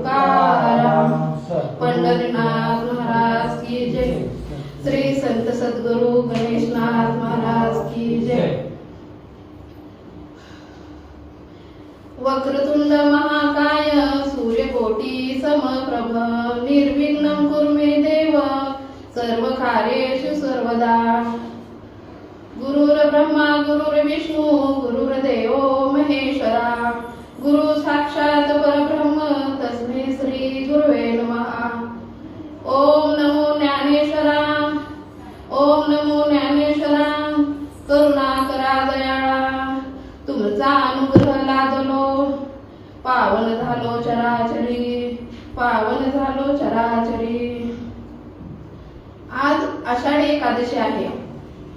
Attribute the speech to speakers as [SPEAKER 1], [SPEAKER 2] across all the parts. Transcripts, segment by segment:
[SPEAKER 1] तुकाराम पंढरीनाथ महाराज की जय। श्री संत सद्गुरु गणेशनाथ महाराज की जय। वक्रतुंड महाकाय सूर्यकोटी समप्रभ निर्विघ्नं कुरु मे देव सर्व कार्येषु सर्वदा। गुरुर्ब्रह्मा गुरुर्विष्णू गुरुर्देवो महेश्वरा। गुरु साक्षात परब्रह्म करुणा करा दयाळा. तुमचा अनुग्रह लादलो. पावन झालो चराचरी. पावन झालो चराचरी. आज आषाढी एकादशी आहे.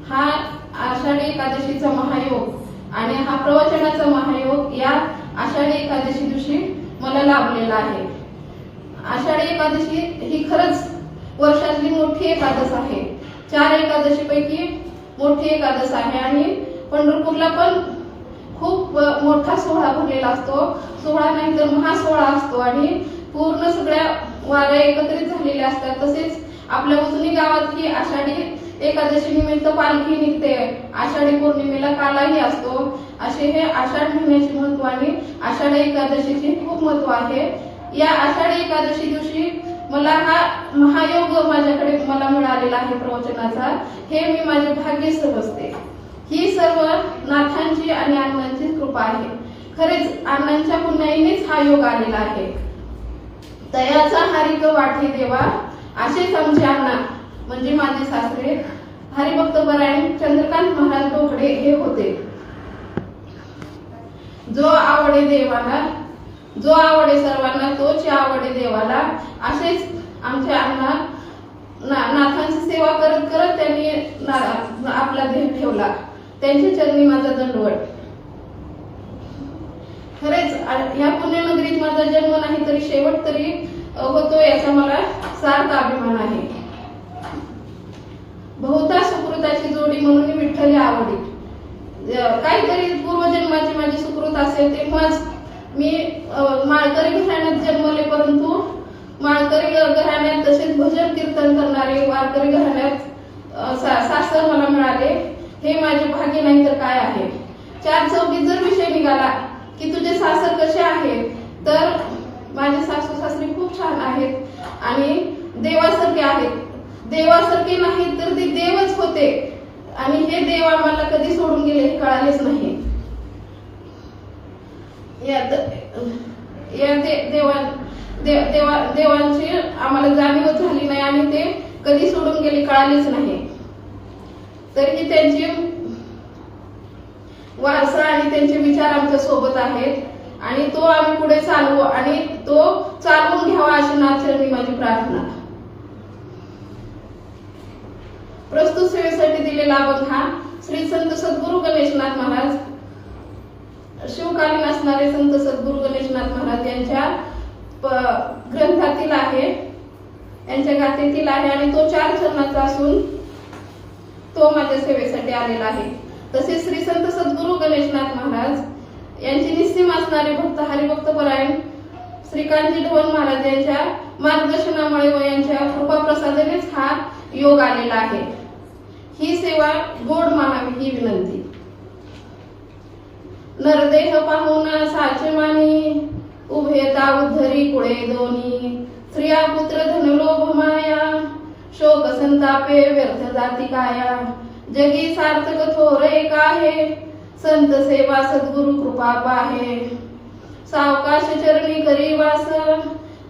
[SPEAKER 1] हा आषाढी एकादशीचा महायोग आणि हा प्रवचनाचा महायोग या आषाढी एकादशी दिवशी मला लाभलेला आहे. आषाढी एकादशी ही खरंच वर्षातली मोठी एकादश आहे. चार एकादशी पैकी मोठी एकादश आहे आणि पंढरपूरला पण खूप मोठा सोहळा भरलेला असतो. सोहळा नाही तर महासोहळा असतो आणि पूर्ण सगळ्या वाऱ्या एकत्रित झालेल्या असतात. तसेच आपल्या उजनी गावात ही आषाढी एकादशी निमित्त पालखी निघते. आषाढी पौर्णिमेला कालाही असतो. असे हे आषाढ महिन्याचे महत्त्व आणि आषाढी एकादशीचे खूप महत्त्व आहे. या आषाढी एकादशी दिवशी मला हा महायोग माझ्याकडे मला मिळालेला आहे प्रवचनाचा. हे मी माझे भाग्य समजते. ही सर्व नाथांची आणि अण्णांची कृपा आहे. खरेच अण्णांच्या पुण्याईनेच हा योग आलेला आहे. दयाचा हारिक वाटे देवा असेच आमचे अण्णा. म्हणजे माझे सासरे हरिभक्त परायण चंद्रकांत महाराज बोकडे हे होते. जो आवडे देवाला जो आवडे सर्वांना तोच आवडे देवाला. असेच आमच्या अण्णा ना- नाथांची सेवा करत करत त्यांनी ना- आपला देह ठेवला. त्यांच्या चरणी माझा दंडवट खरेच या पुण्यनगरीत माझा जन्म नाही तरी शेवट तरी होतो याचा मला सार्थ अभिमान आहे. बहुता सुकृताची जोडी म्हणून मी विठ्ठल आवडी काहीतरी पूर्वजन्माची माझी सुकृत असेल तेव्हाच मी माळकरी घराण्यात जन्मले परंतु माळकरी घराण्यात तसेच भजन कीर्तन करणारे वारकरी घराण्यात सा- सासर मला मिळाले हे माझे भाग्य नाही तर काय आहे? चार चौकीत जर विषय निघाला की तुझे सासर कसे आहेत तर माझे सासू सासरे खूप छान आहेत आणि देवासारखे आहेत. देवासारखे नाही तर ते देवच होते आणि हे देव आम्हाला कधी सोडून गेले हे कळालेच नाही. या या देवा देवांची आम्हाला जाणीवच झाली नाही. आणि ते कधी सोडून गेले कळालेच नाही. तरीही त्यांची वारसा आणि त्यांचे विचार आमच्यासोबत आहेत. आणि तो आम्ही पुढे चालवू आणि तो चालवून घ्यावा अशी नाचरणी माझी प्रार्थना. प्रस्तुत सेवेसाठी दिलेला अभंग हा श्री संत सद्गुरु गणेशनाथ महाराज. शिवकालीन असणारे संत सद्गुरु गणेशनाथ महाराज यांच्या प- ग्रंथातील आहे. यांच्या गाथेतील आहे आणि तो चार चरणाचा असून तो माझ्या सेवेसाठी आलेला आहे. तसेच श्री संत सद्गुरु गणेशनाथ महाराज यांची निस्सीम असणारे भक्त हरिभक्त परायण श्रीकांतजी ढोल महाराज यांच्या मार्गदर्शनामुळे व यांच्या कृपाप्रसादनेच हा योग आलेला आहे. ही सेवा गोड मानावी ही विनंती. नरदेह पाहून साचे मानी उभेता उद्धरी कुळे दोन्ही. स्त्रिया पुत्र धनलोभ माया शोक संतापे व्यर्थ जाती काया. जगी सार्थक थोर एक आहे संत सेवा सद्गुरु कृपा पाहे. सावकाश चरणी करी वास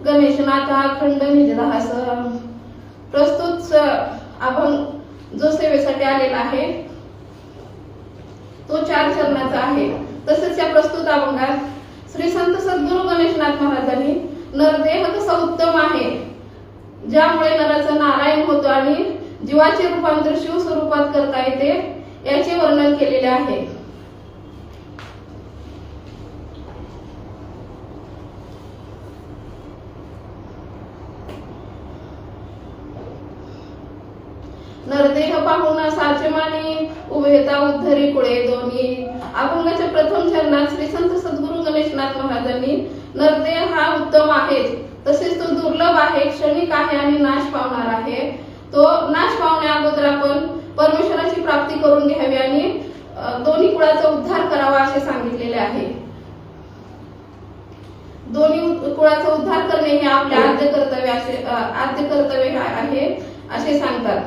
[SPEAKER 1] गणेशनाथा खंड निजदास प्रस्तुत स- अभंग जो सेवेसाठी आलेला आहे तो चार चरणाचा आहे. तसेच या प्रस्तुत अभंगात श्री संत सद्गुरु गणेशनाथ महाराजांनी नरदेह कसा उत्तम आहे ज्यामुळे नराचं नारायण होतो आणि जीवाचे रूपांतर शिव स्वरूपात करता येते याचे वर्णन केलेले आहे. नरदेह पाहून साचे उभेता उद्धरी कुळे दोन्ही. अभंगाच्या प्रथम चरणात श्री संत सद्गुरु गणेशनाथ महाराजांनी नरदेह हा उत्तम आहे. तसेच तो दुर्लभ आहे क्षणिक आहे आणि नाश पावणार आहे. तो नाश पावण्या अगोदर आपण परमेश्वराची प्राप्ती करून घ्यावी आणि दोन्ही कुळाचा उद्धार करावा असे सांगितलेले आहे. दोन्ही कुळाचा उद्धार करणे हे आपले आद्य कर्तव्य असे आद्य कर्तव्य आहे असे सांगतात.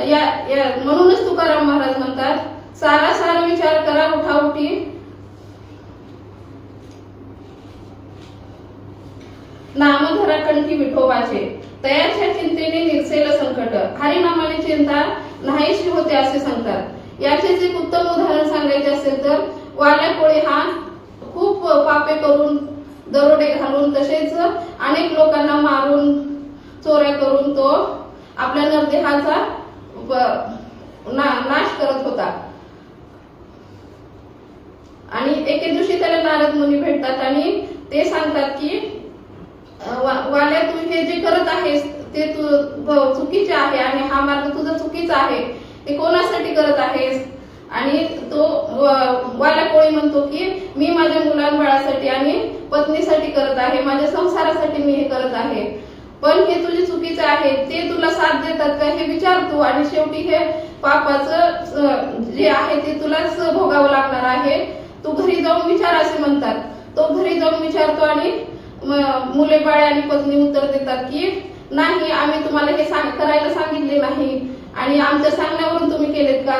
[SPEAKER 1] या या म्हणूनच तुकाराम महाराज म्हणतात सारा सारा विचार करा उठाउठी नामधरा कंठी विठोबाचे तयाच्या चिंतेने निरसेल संकट. हरिनामाने चिंता नाहीशी होते असे सांगतात. याचेच एक उत्तम उदाहरण सांगायचे असेल तर वाल्या कोळी हा खूप पापे करून दरोडे घालून तसेच अनेक लोकांना मारून चोऱ्या करून तो आपल्या नरदेहाचा ना- नाश करत होता. आणि एके दिवशी त्याला नारद मुनी भेटतात आणि ते सांगतात की वाल्या तू हे जे करत आहेस ते तू चुकीचे आहे आणि हा मार्ग तुझा चुकीचा आहे. ते कोणासाठी करत आहेस? आणि तो वाला वाल्या कोळी म्हणतो की मी माझ्या मुलांबाळासाठी आणि पत्नीसाठी करत आहे माझ्या संसारासाठी मी हे करत आहे. पण हे तुझे चुकीचं आहे ते तुला साथ देतात का हे विचार तू. आणि शेवटी हे पापाचं जे आहे ते तुलाच भोगावं लागणार आहे. तू घरी जाऊन विचार असे म्हणतात. तो घरी जाऊन विचारतो आणि मुले बाळे आणि पत्नी उत्तर देतात की नाही आम्ही तुम्हाला हे सांग करायला सांगितले नाही. आणि आमच्या सांगण्यावरून तुम्ही केलेत का?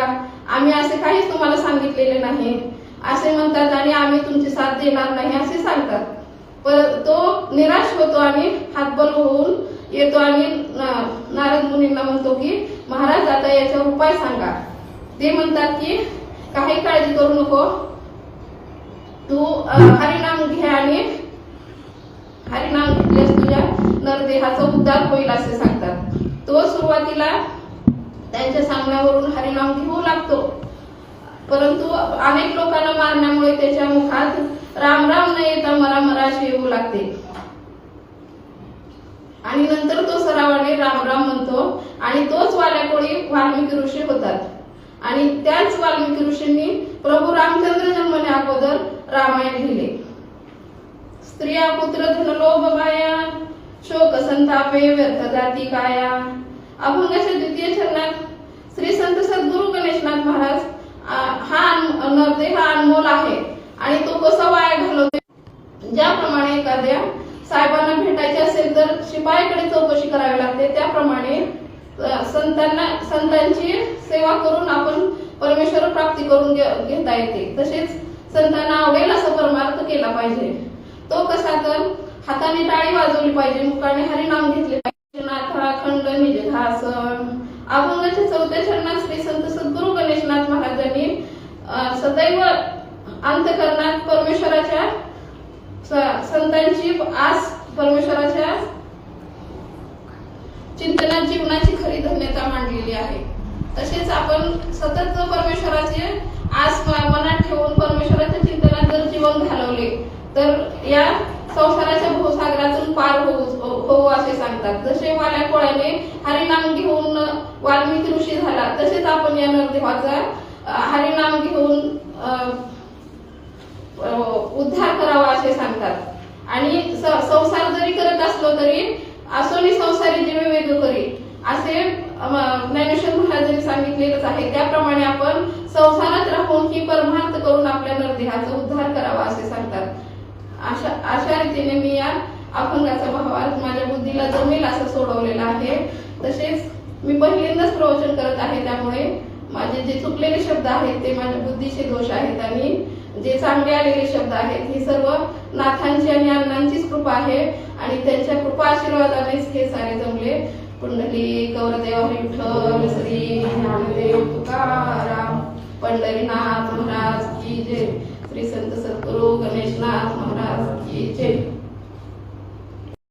[SPEAKER 1] आम्ही असे काहीच तुम्हाला सांगितलेले नाही. असे म्हणतात आणि आम्ही तुमची साथ देणार नाही असे सांगतात. परत तो निराश होतो आणि हातबल होऊन येतो आणि नारद मुनींना म्हणतो की महाराज आता याच्यावर उपाय सांगा. ते म्हणतात की काही काळजी करू नको. तू हरिनाम घे आणि हरिनाम घेतल्यास तुझ्या नरदेहाचा उद्धार होईल असे सांगतात. तो सुरुवातीला त्यांच्या सांगण्यावरून हरिनाम घेऊ लागतो. परंतु अनेक लोकांना मारण्यामुळे त्याच्या मुखात राम राम न येता मरा मरा येऊ लागते. आणि नंतर तो सरावाने राम राम म्हणतो आणि तोच वाल्याकोळी वाल्मिकी ऋषी होतात. आणि त्याच वाल्मिकी ऋषींनी प्रभू रामचंद्र जन्मने अगोदर रामायण लिहिले. स्त्रिया पुत्र धन लोभ माया शोक संतापे व्यर्थ जाती काया. अभंगाच्या द्वितीय चरणात श्री संत सद्गुरु गणेशनाथ महाराज आ, हा अन- नरदेह हा अनमोल आहे आणि तो कसा वाया घालवते ज्याप्रमाणे एखाद्या साहेबांना भेटायचे असेल तर शिपायाकडे चौकशी करावी लागते. त्याप्रमाणे संतांना संतांची सेवा करून आपण परमेश्वर प्राप्ती करून घे- घेता येते. तसेच संतांना आवडेल असा परमार्थ केला पाहिजे. तो कसा तर हाताने टाळी वाजवली पाहिजे मुखाने हरिनाम घेतले पाहिजे. नाथा खंड निजघासन अभंगाच्या चौथ्या चरणात श्री संत सद्गुरु गणेशनाथ महाराजांनी सदैव अंतकरणात परमेश्वराच्या संतांची आस परमेश्वराच्या जीवनाची खरी धन्यता मांडलेली आहे. तसेच आपण सतत परमेश्वराचे आस मनात ठेवून परमेश्वराच्या चिंतनात जर जीवन घालवले तर या संसाराच्या भूसागरातून पार होऊ होऊ असे सांगतात. जसे वाल्या कोळ्याने हरिनाम घेऊन वाल्मिकी ऋषी झाला तसेच आपण या नरदेवाचा हरिनाम घेऊन उद्धार करावा असे सांगतात. आणि संसार जरी करत असलो तरी असोनी संसारी जीवे वेगळं करी. असे ज्ञानेश्वर महाराजांनी सांगितलेलंच आहे. त्याप्रमाणे आपण संसारात राहून ही परमार्थ करून आपल्या नरदेहाचा उद्धार करावा असे सांगतात. अशा अशा रीतीने मी या अभंगाचा भावार्थ माझ्या बुद्धीला जमेल असं सोडवलेला आहे. तसेच मी पहिल्यांदाच प्रवचन करत आहे त्यामुळे माझे जे चुकलेले शब्द आहेत ते माझ्या बुद्धीचे दोष आहेत आणि जे चांगले आलेले शब्द आहेत ही सर्व नाथांची आणि अण्णांचीच कृपा आहे आणि त्यांच्या कृपा आशीर्वादानेच हे सारे जमले. पुंडली कौरदेव विठ्ठल श्री ज्ञानदेव तुकाराम पंढरीनाथ महाराज की जय. श्री संत सद्गुरु गणेशनाथ महाराज